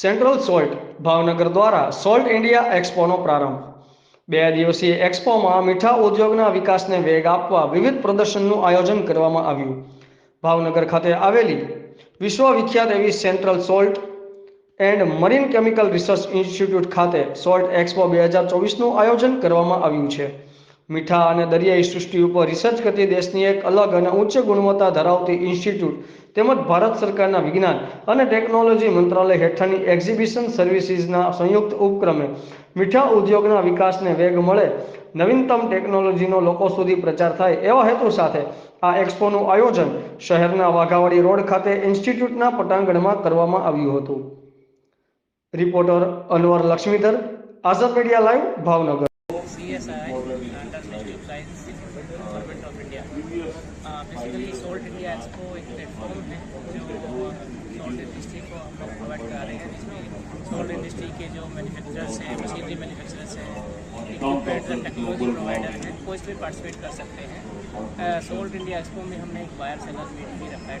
Central salt Bhavnagar દ્વારા salt India એક્સપોનો પ્રારંભ. બે દિવસીય એક્સપોમાં મીઠા ઉદ્યોગના વિકાસને વેગ આપવા વિવિધ પ્રદર્શનનું આયોજન કરવામાં આવ્યું. ભાવનગર ખાતે આવેલી વિશ્વવિખ્યાત એવી central salt and marine chemical research institute ખાતે સોલ્ટ એક્સપો બે હજાર ચોવીસનું આયોજન કરવામાં આવ્યું છે. મીઠા અને દરિયાઈ સૃષ્ટિ ઉપર રિસર્ચ કરતી દેશની એક અલગ અને ઉચ્ચ ગુણવત્તા ધરાવતી ઇન્સ્ટિટ્યૂટ તેમજ ભારત સરકારના વિજ્ઞાન અને ટેકનોલોજી મંત્રાલય હેઠળની એક્ઝિબિશન સર્વિસીસના સંયુક્ત ઉપક્રમે મીઠા ઉદ્યોગના વિકાસને વેગ મળે, નવીનતમ ટેકનોલોજીનો લોકો સુધી પ્રચાર થાય એવા હેતુ સાથે આ એક્સપોનું આયોજન શહેરના વાઘાવાડી રોડ ખાતે ઇન્સ્ટિટ્યૂટના પટાંગણમાં કરવામાં આવ્યું હતું. Reporter Anwar Laxmidhar Azad media live Bhavnagar. CSI, International Tube Science Government of India. Uh, basically salt India expo एक प्लेटफॉर्म है जो सॉल्ट इंडस्ट्री को हम लोग प्रोवाइड करा रहे हैं जिसमें सॉल्ट इंडस्ट्री के जो मैन्युफैक्चरर्स हैं मशीनरी मैन्युफैक्चरर्स हैं इक्विपमेंट एंड टेक्नोलॉजी प्रोवाइडर हैं कोई भी पार्टिसिपेट कर सकते हैं सोल्ट इंडिया एक्सपो में हमने एक बायर सेलर मीट भी रखा है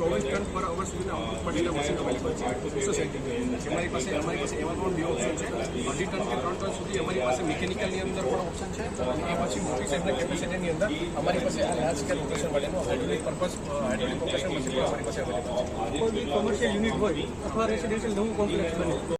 ચોવીસ ટન પર અવર સુધીના આઉટપુટ માટેના મશીન અવેલેબલ છે. સેન્ટીગ્રેડ અમારી પાસે અમારી પાસે એમાં પણ બે ઓપ્શન છે. અઢી ટન કે ત્રણ ટન સુધી અમારી પાસે મિકેનિકલની અંદર પણ ઓપ્શન છે. અને એ પછી મોટી સાઈઝના કેપેસિટીની અંદર અમારી પાસે આ લાર્જ સ્કેલ ઓપરેશન માટેનું hydraulic purpose hydraulic operation machine પણ અમારી પાસે અવેલેબલ છે. કોઈ બી કોમર્શિયલ યુનિટ હોય અથવા રેસિડેન્શિયલ નવું કોમ્પ્લેક્સ બને.